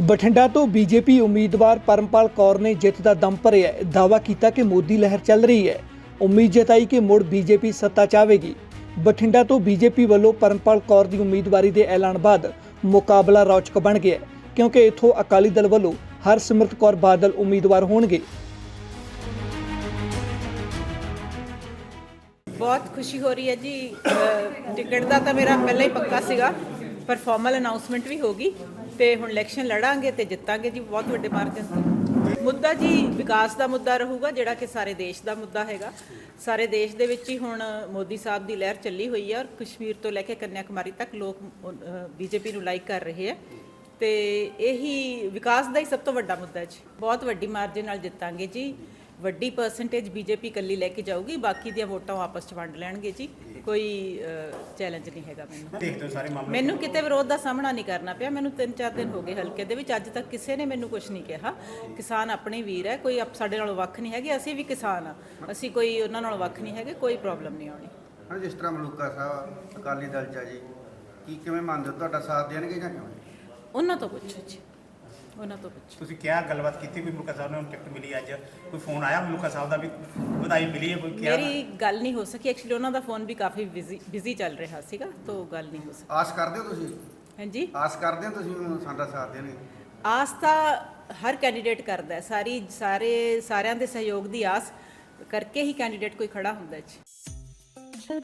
ਬਠਿੰਡਾ ਤੋਂ ਬੀਜੇਪੀ ਉਮੀਦਵਾਰ ਪਰਮਪਾਲ ਕੌਰ ਨੇ ਜਿੱਤ ਦਾ ਦਮ ਭਰਿਆ ਦਾਵਾ ਕੀਤਾ ਕਿ ਮੋਦੀ ਲਹਿਰ ਚੱਲ ਰਹੀ ਹੈ। ਉਮੀਦ ਜਤਾਈ ਕਿ ਮੁੜ ਬੀਜੇਪੀ ਸੱਤਾ ਚਾਹੇਗੀ ਬਠਿੰਡਾ ਤੋਂ ਬੀਜੇਪੀ ਵੱਲੋਂ ਪਰਮਪਾਲ ਕੌਰ ਦੀ ਉਮੀਦਵਾਰੀ ਦੇ ਐਲਾਨ ਬਾਅਦ ਮੁਕਾਬਲਾ ਰੌਚਕ ਬਣ ਗਿਆ ਕਿਉਂਕਿ ਇਥੋਂ ਅਕਾਲੀ ਦਲ ਵੱਲੋਂ ਹਰਸਿਮਰਤ ਕੌਰ ਬਾਦਲ ਉਮੀਦਵਾਰ ਹੋਣਗੇ। ਬਹੁਤ ਖੁਸ਼ੀ ਹੋ ਰਹੀ ਹੈ ਜੀ। ਟਿਕਟ ਦਾ ਤਾਂ ਮੇਰਾ ਪਹਿਲਾਂ ਹੀ ਪੱਕਾ ਸੀਗਾ, ਪਰ ਫਾਰਮਲ ਅਨਾਉਂਸਮੈਂਟ ਵੀ ਹੋ ਤੇ ਹੁਣ ਇਲੈਕਸ਼ਨ ਲੜਾਂਗੇ ਤੇ ਜਿੱਤਾਂਗੇ ਜੀ, ਬਹੁਤ ਵੱਡੇ ਮਾਰਜਨ ਤੋਂ। ਮੁੱਦਾ ਜੀ, ਵਿਕਾਸ ਦਾ ਮੁੱਦਾ ਰਹੂਗਾ, ਜਿਹੜਾ ਕਿ ਸਾਰੇ ਦੇਸ਼ ਦਾ ਮੁੱਦਾ ਹੈਗਾ। ਸਾਰੇ ਦੇਸ਼ ਦੇ ਵਿੱਚ ਹੀ ਹੁਣ ਮੋਦੀ ਸਾਹਿਬ ਦੀ ਲਹਿਰ ਚੱਲੀ ਹੋਈ ਹੈ ਔਰ ਕਸ਼ਮੀਰ ਤੋਂ ਲੈ ਕੇ ਕੰਨਿਆ ਕੁਮਾਰੀ ਤੱਕ ਲੋਕ ਬੀਜੇਪੀ ਨੂੰ ਲਾਈਕ ਕਰ ਰਹੇ ਹੈ ਤੇ ਇਹੀ ਵਿਕਾਸ ਦਾ ਹੀ ਸਭ ਤੋਂ ਵੱਡਾ ਮੁੱਦਾ ਜੀ। ਬਹੁਤ ਵੱਡੀ ਮਾਰਜਨ ਨਾਲ ਜਿੱਤਾਂਗੇ ਜੀ। ਵੱਡੀ ਪਰਸੈਂਟੇਜ ਬੀਜੇਪੀ ਕੱਲੀ ਲੈ ਕੇ ਜਾਊਗੀ ਬਾਕੀ ਦੀਆਂ ਵੋਟਾਂ ਉਹ ਆਪਸ ਚ ਵੰਡ ਲੈਣਗੇ ਜੀ। ਕੋਈ ਚੈਲੰਜ ਨਹੀਂ ਹੈਗਾ ਮੈਨੂੰ। ਦੇਖਦੇ ਸਾਰੇ ਮਾਮਲੇ। ਮੈਨੂੰ ਕਿਤੇ ਵਿਰੋਧ ਦਾ ਸਾਹਮਣਾ ਨਹੀਂ ਕਰਨਾ ਪਿਆ। ਮੈਨੂੰ 3-4 ਦਿਨ ਹੋ ਗਏ ਹਲਕੇ ਦੇ ਵਿੱਚ। ਅੱਜ ਤੱਕ ਕਿਸੇ ਨੇ ਮੈਨੂੰ ਕੁਝ ਨਹੀਂ ਕਿਹਾ। ਕਿਸਾਨ ਆਪਣੇ ਵੀਰ ਹੈ। ਕੋਈ ਸਾਡੇ ਨਾਲੋਂ ਵੱਖ ਨਹੀਂ ਹੈਗੇ। ਅਸੀਂ ਵੀ ਕਿਸਾਨ ਆ ਅਸੀਂ ਕੋਈ ਉਹਨਾਂ ਨਾਲੋਂ ਵੱਖ ਨਹੀਂ ਹੈਗੇ। ਕੋਈ ਪ੍ਰੋਬਲਮ ਨਹੀਂ ਆਉਣੀ। ਹਾਂ ਜਿਸ ਤਰ੍ਹਾਂ ਮਲੂਕਾ ਸਾਹਿਬ ਅਕਾਲੀ ਦਲ ਚ ਆ ਜੀ ਕੀ ਕਿਵੇਂ ਮੰਨਦੇ ਹੋ? ਤੁਹਾਡਾ ਸਾਥ ਦੇਣਗੇ ਜਾਂ ਕਿਵੇਂ ਉਹਨਾਂ ਤੋਂ ਪੁੱਛੋ ਜੀ। ਉਹਨਾਂ ਤੋਂ ਪੁੱਛੋ। ਤੁਸੀਂ ਕਿਹਾ ਗੱਲਬਾਤ ਕੀਤੀ ਕੋਈ ਮੁਲਕਾ ਸਾਹਿਬ ਨੂੰ ਟਿਕਟ ਮਿਲੀ ਅੱਜ? ਕੋਈ ਫੋਨ ਆਇਆ ਮੁਲਕਾ ਸਾਹਿਬ ਦਾ ਵੀ ਵਧਾਈ ਮਿਲੀ ਹੈ ਕੋਈ ਕਿਹਾ ਮੇਰੀ ਗੱਲ ਨਹੀਂ ਹੋ ਸਕੀ। ਐਕਚੁਅਲੀ ਉਹਨਾਂ ਦਾ ਫੋਨ ਵੀ ਕਾਫੀ ਬਿਜ਼ੀ ਬਿਜ਼ੀ ਚੱਲ ਰਿਹਾ ਸੀਗਾ ਤਾਂ ਗੱਲ ਨਹੀਂ ਹੋ ਸਕੀ। ਆਸ ਕਰਦੇ ਹੋ ਤੁਸੀਂ? ਹਾਂਜੀ? ਆਸ ਕਰਦੇ ਹੋ ਤੁਸੀਂ ਸਾਡਾ ਸਾਥ ਦੇਣਗੇ ਆਸ ਤਾਂ ਹਰ ਕੈਂਡੀਡੇਟ ਕਰਦਾ ਹੈ। ਸਾਰੀ ਸਾਰੇ ਸਾਰਿਆਂ ਦੇ ਸਹਿਯੋਗ ਦੀ ਆਸ ਕਰਕੇ ਹੀ ਕੈਂਡੀਡੇਟ ਕੋਈ ਖੜਾ ਹੁੰਦਾ ਹੈ। ਜੀ